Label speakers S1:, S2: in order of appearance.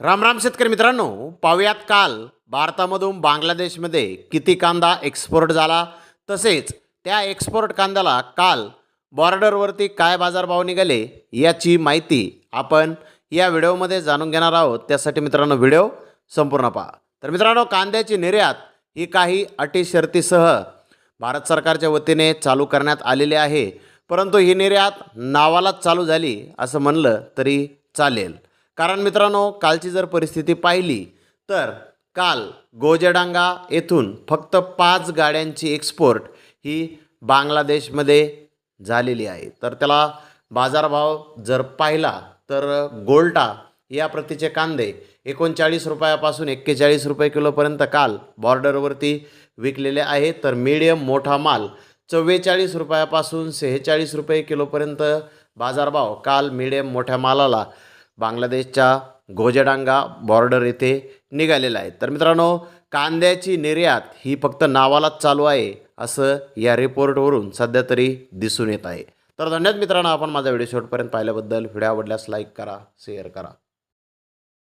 S1: राम राम शेतकरी मित्रांनो पाहुयात काल भारतामधून बांगलादेशमध्ये किती कांदा एक्सपोर्ट झाला? तसेच त्या एक्सपोर्ट कांद्याला काल बॉर्डरवरती काय बाजारभाव निघाले याची माहिती आपण या व्हिडिओमध्ये जाणून घेणार आहोत. त्यासाठी मित्रांनो व्हिडिओ संपूर्ण पहा. तर मित्रांनो कांद्याची निर्यात ही काही अटी शर्तीसह भारत सरकारच्या वतीने चालू करण्यात आलेली आहे. परंतु ही निर्यात नावालाच चालू झाली असं म्हणलं तरी चालेल. कारण मित्रांनो कालची जर परिस्थिती पाहिली तर काल गोजेडांगा येथून फक्त पाच गाड्यांची एक्सपोर्ट ही बांगलादेशमध्ये झालेली आहे. तर त्याला बाजारभाव जर पाहिला तर गोल्टा या प्रतीचे कांदे एकोणचाळीस रुपयापासून एक्केचाळीस रुपये किलोपर्यंत काल बॉर्डरवरती विकलेले आहेत. तर मीडियम मोठा माल चव्वेचाळीस रुपयापासून सेहेचाळीस रुपये किलोपर्यंत बाजारभाव काल मीडियम मोठ्या मालाला बांगलादेशच्या गोजडांगा बॉर्डर येथे निघालेला आहे. तर मित्रांनो कांद्याची निर्यात ही फक्त नावालाच चालू आहे असं या रिपोर्टवरून सध्या तरी दिसून येत आहे. तर धन्यवाद मित्रांनो आपण माझा व्हिडिओ शेवटपर्यंत पाहिल्याबद्दल. व्हिडिओ आवडल्यास लाईक करा शेअर करा.